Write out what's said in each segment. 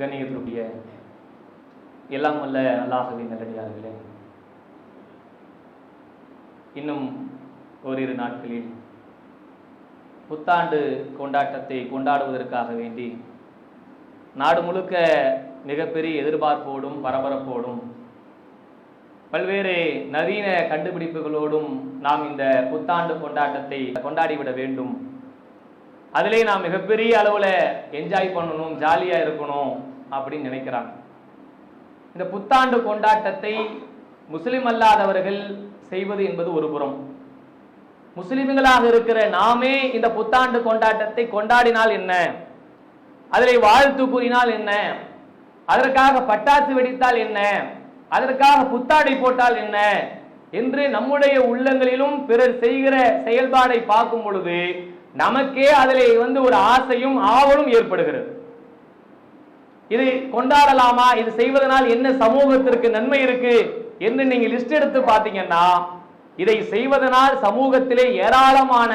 கண்ணியத்திற்குரிய எல்லாம் வல்ல அல்லாஹுவின் நல்லடியார்களே. இன்னும் ஓரிரு நாட்களில் புத்தாண்டு கொண்டாட்டத்தை கொண்டாடுவதற்காக வேண்டி நாடு முழுக்க மிகப்பெரிய எதிர்பார்ப்போடும் பரபரப்போடும் பல்வேறு நவீன கண்டுபிடிப்புகளோடும் நாம் இந்த புத்தாண்டு கொண்டாட்டத்தை கொண்டாடிவிட வேண்டும். அதுலேயே நாம் மிகப்பெரிய அளவில் என்ஜாய் பண்ணணும் ஜாலியாக இருக்கணும் அப்படின்னு நினைக்கிறாங்க. இந்த புத்தாண்டு கொண்டாட்டத்தை முஸ்லிம் அல்லாதவர்கள் செய்வது என்பது ஒரு புறம். முஸ்லிம்களாக இருக்கிற நாமே இந்த புத்தாண்டு கொண்டாட்டத்தை கொண்டாடினால் என்ன? அதில் வாழ்த்து கூறினால் என்ன? அதற்காக பட்டாசு வெடித்தால் என்ன? அதற்காக புத்தாடை போட்டால் என்ன? என்று நம்முடைய உள்ளங்களிலும் பிறர் செய்கிற செயல்பாடை பார்க்கும் பொழுது நமக்கே அதில் வந்து ஒரு ஆசையும் ஆவலும் ஏற்படுகிறது. இது கொண்டாடலாமா? இது செய்வதனால் என்ன சமூகத்திற்கு நன்மை இருக்கு? என்று நீங்க லிஸ்ட் எடுத்து பார்த்தீங்கன்னா இதை செய்வதனால் சமூகத்திலே ஏராளமான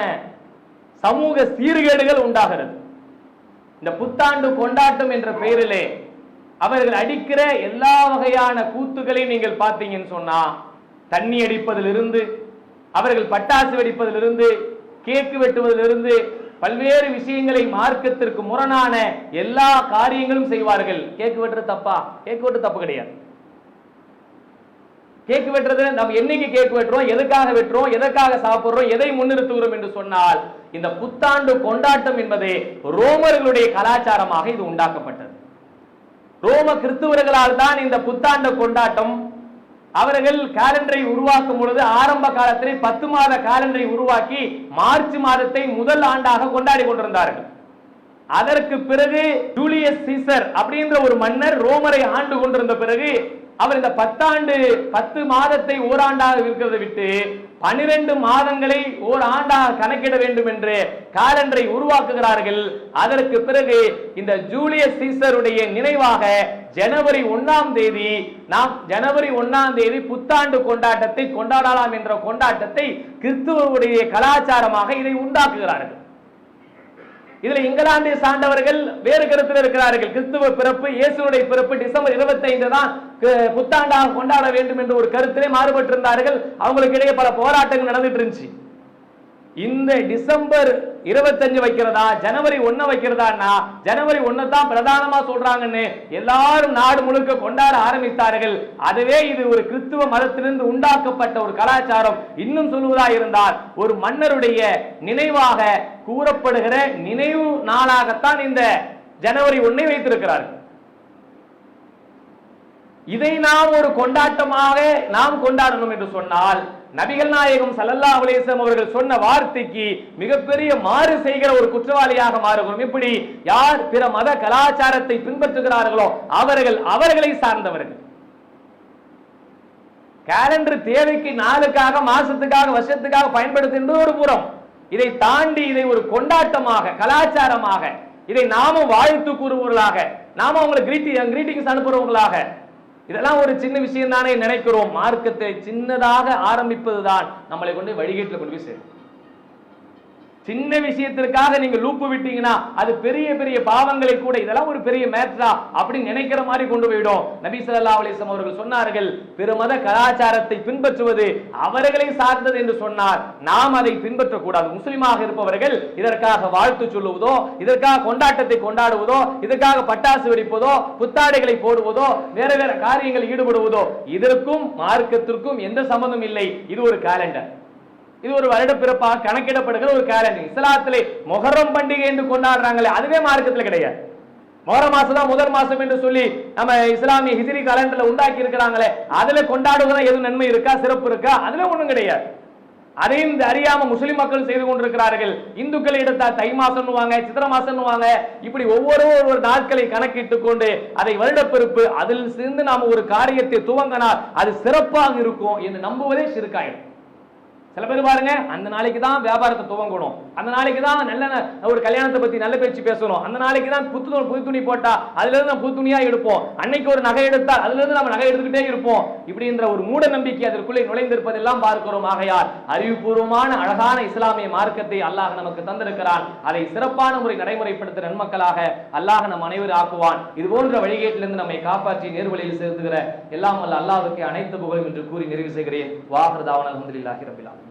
சமூக சீர்கேடுகள் உண்டாகிறது. இந்த புத்தாண்டு கொண்டாட்டம் என்ற பெயரிலே அவர்கள் அடிக்கிற எல்லா வகையான கூத்துகளையும் நீங்கள் பார்த்தீங்கன்னு சொன்னா தண்ணி அடிப்பதிலிருந்து அவர்கள் பட்டாசு வெடிப்பதிலிருந்து கேக்கு வெட்டுவதிலிருந்து பல்வேறு விஷயங்களை மார்க்கத்திற்கு முரணான எல்லா காரியங்களும் செய்வார்கள். கேக்கு வெட்டுறது தப்பா? கேக்கு வெட்டு தப்பு கிடையாது. கேக்கு வெட்டுறது நம்ம என்னைக்கு கேக்கு வெட்டுறோம்? எதுக்காக வெட்டுறோம்? எதற்காக சாப்பிடுறோம்? எதை முன்னிறுத்துகிறோம் என்று சொன்னால் இந்த புத்தாண்டு கொண்டாட்டம் என்பதே ரோமர்களுடைய கலாச்சாரமாக இது உண்டாக்கப்பட்டது. ரோம கிறிஸ்துவர்களால் தான் இந்த புத்தாண்டு கொண்டாட்டம் அவர்கள் காலண்டரை உருவாக்கும் பொழுது ஆரம்ப காலத்திலே பத்து மாத காலண்டரை உருவாக்கி மார்ச் மாதத்தை முதல் ஆண்டாக கொண்டாடி கொண்டிருந்தார்கள். அதற்கு பிறகு ஜூலியஸ் சீசர் அப்படின்ற ஒரு மன்னர் ரோமரை ஆண்டு கொண்டிருந்த பிறகு அவர் இந்த பத்தாண்டு பத்து மாதத்தை ஓராண்டாக இருக்கிறதை விட்டு பனிரெண்டு மாதங்களை ஓர் ஆண்டாக கணக்கிட வேண்டும் என்று காலண்டரை உருவாக்குகிறார்கள். அதற்கு பிறகு இந்த ஜூலியஸ் சீசருடைய நினைவாக ஜனவரி ஒன்னாம் தேதி நாம் ஜனவரி ஒன்னாம் தேதி புத்தாண்டு கொண்டாட்டத்தை கொண்டாடலாம் என்ற கொண்டாட்டத்தை கிறிஸ்துவருடைய கலாச்சாரமாக இதை உண்டாக்குகிறார்கள். இதுல இங்கிலாந்தை சார்ந்தவர்கள் வேறு கருத்தில் இருக்கிறார்கள். கிறிஸ்துவ பிறப்பு இயேசுடைய பிறப்பு டிசம்பர் இருபத்தி ஐந்து தான் புத்தாண்டாக கொண்டாட வேண்டும் என்ற ஒரு கருத்திலே மாறுபட்டு இருந்தார்கள் அவங்களுக்கு இடையே பல போராட்டங்கள் நடந்துட்டு இருந்துச்சு இந்த டிசம்பர் இருபத்தஞ்சு வைக்கிறதா ஜனவரி ஒண்ணு வைக்கிறதான்னா ஜனவரி ஒண்ணு தான் பிரதானமா சொல்றாங்கன்னு எல்லாரும் நாடு முழுக்க கொண்டாட ஆரம்பித்தார்கள். அதுவே இது ஒரு கிறிஸ்துவ மதத்திலிருந்து உண்டாக்கப்பட்ட ஒரு கலாச்சாரம். இன்னும் சொல்லுவதா இருந்தால் ஒரு மன்னருடைய நினைவாக கூறப்படுகிற நினைவு நாளாகத்தான் இந்த ஜனவரி ஒன்னை வைத்திருக்கிறார்கள். இதை நாம் ஒரு கொண்டாட்டமாக நாம் கொண்டாடணும் என்று சொன்னால் நபிகள் நாயகம் சல்லல்லா அலேசம் அவர்கள் சொன்ன வார்த்தைக்கு மிகப்பெரிய மாறு செய்கிற ஒரு குற்றவாளியாக மாறுகிறோம். இப்படி யார் பிற மத கலாச்சாரத்தை பின்பற்றுகிறார்களோ அவர்கள் அவர்களை சார்ந்தவர்கள். கேலண்டர் தேவைக்கு நாளுக்காக மாசத்துக்காக வருஷத்துக்காக பயன்படுத்துகின்ற ஒரு புறம். இதை தாண்டி இதை ஒரு கொண்டாட்டமாக கலாச்சாரமாக இதை நாம வாழ்த்து கூறுபவர்களாக நாம அவங்களை கிரீட்டிங் கிரீட்டிங்ஸ் அனுப்புறவங்களாக இதெல்லாம் ஒரு சின்ன விஷயம் தானே நினைக்கிறோம். மார்க்கத்தை சின்னதாக ஆரம்பிப்பதுதான் நம்மளை கொண்டு வழிகேட்டில் கொண்டு போய் சேரும். சின்ன விஷயத்திற்காக நீங்க லூப்பு விட்டீங்கன்னா அது பெரிய பெரிய பாவங்களை கூட இதெல்லாம் ஒரு பெரிய மேட்ரா அப்படின்னு நினைக்கிற மாதிரி கொண்டு போயிடும். நபி ஸல்லல்லாஹு அலைஹி அவர்கள் சொன்னார்கள் பெருமத மத கலாச்சாரத்தை பின்பற்றுவது அவர்களை சார்ந்தது என்று சொன்னார். நாம் அதை பின்பற்றக்கூடாது. முஸ்லிமாக இருப்பவர்கள் இதற்காக வாழ்த்து சொல்லுவதோ இதற்காக கொண்டாட்டத்தை கொண்டாடுவதோ இதற்காக பட்டாசு வெடிப்பதோ புத்தாடைகளை போடுவதோ வேற வேற காரியங்களில் ஈடுபடுவதோ இதற்கும் மார்க்கத்திற்கும் எந்த சம்பந்தம் இல்லை. இது ஒரு கேலண்டர் இது ஒரு வருட பிறப்பாக கணக்கிடப்படுகிற ஒரு கேலண்டர் இஸ்லாத்திலே மொஹரம் பண்டிகை என்று கொண்டாடுறாங்களே அதுவே மார்க்கத்தில் கிடையாது. மொஹர மாசம் தான் முதல் மாசம் என்று சொல்லி நம்ம இஸ்லாமிய ஹிஜ்ரி கலண்டர்ல உண்டாக்கி இருக்கிறாங்களே அதுல கொண்டாடுவதா எதுவும் நன்மை இருக்கா சிறப்பு இருக்கா? அதுல ஒண்ணும் கிடையாது. அதையும் அறியாம முஸ்லிம் மக்கள் செய்து கொண்டிருக்கிறார்கள். இந்துக்கள் எடுத்தா தை மாசம்னுவாங்க சித்திர மாசம்னுவாங்க இப்படி ஒவ்வொரு ஒரு நாட்களை கணக்கிட்டு கொண்டு அதை வருடப்பெருப்பு அதில் சேர்ந்து நாம ஒரு காரியத்தை துவங்கினால் அது சிறப்பாக இருக்கும் என்று நம்புவதே சிறுக்காயிடும் சில பேர் பாருங்க அந்த நாளைக்கு தான் வியாபாரத்தை துவங்கணும். அந்த நாளைக்கு தான் நல்ல ஒரு கல்யாணத்தை பத்தி நல்ல பேச்சு பேசணும். அந்த நாளைக்கு தான் புத்து துணி- புது துணி போட்டா அதுல இருந்து புது துணியா எடுப்போம். அன்னைக்கு ஒரு நகை எடுத்தால் அதுல இருந்து நம்ம நகை எடுத்துக்கிட்டே இருப்போம். இப்படின்ற ஒரு மூட நம்பிக்கை அதற்குள்ளே நுழைந்திருப்பதெல்லாம் பார்க்கிறோம். ஆகையால் அறிவுபூர்வமான அழகான இஸ்லாமிய மார்க்கத்தை அல்லாஹ் நமக்கு தந்திருக்கிறான். அதை சிறப்பான முறை நடைமுறைப்படுத்த நன்மக்களாக அல்லாஹ் நம் அனைவரும் ஆக்குவான். இது போன்ற வழிகேட்டிலிருந்து நம்மை காப்பாற்றி நேர்வழியில் செலுத்துகிற எல்லாம் வல்ல அல்லாஹ்வுக்கு அனைத்து புகழும் என்று கூறி நிறைவு செய்கிறேன். வாஹர் தாவன் அலமதுல்லாஹி ரபிலா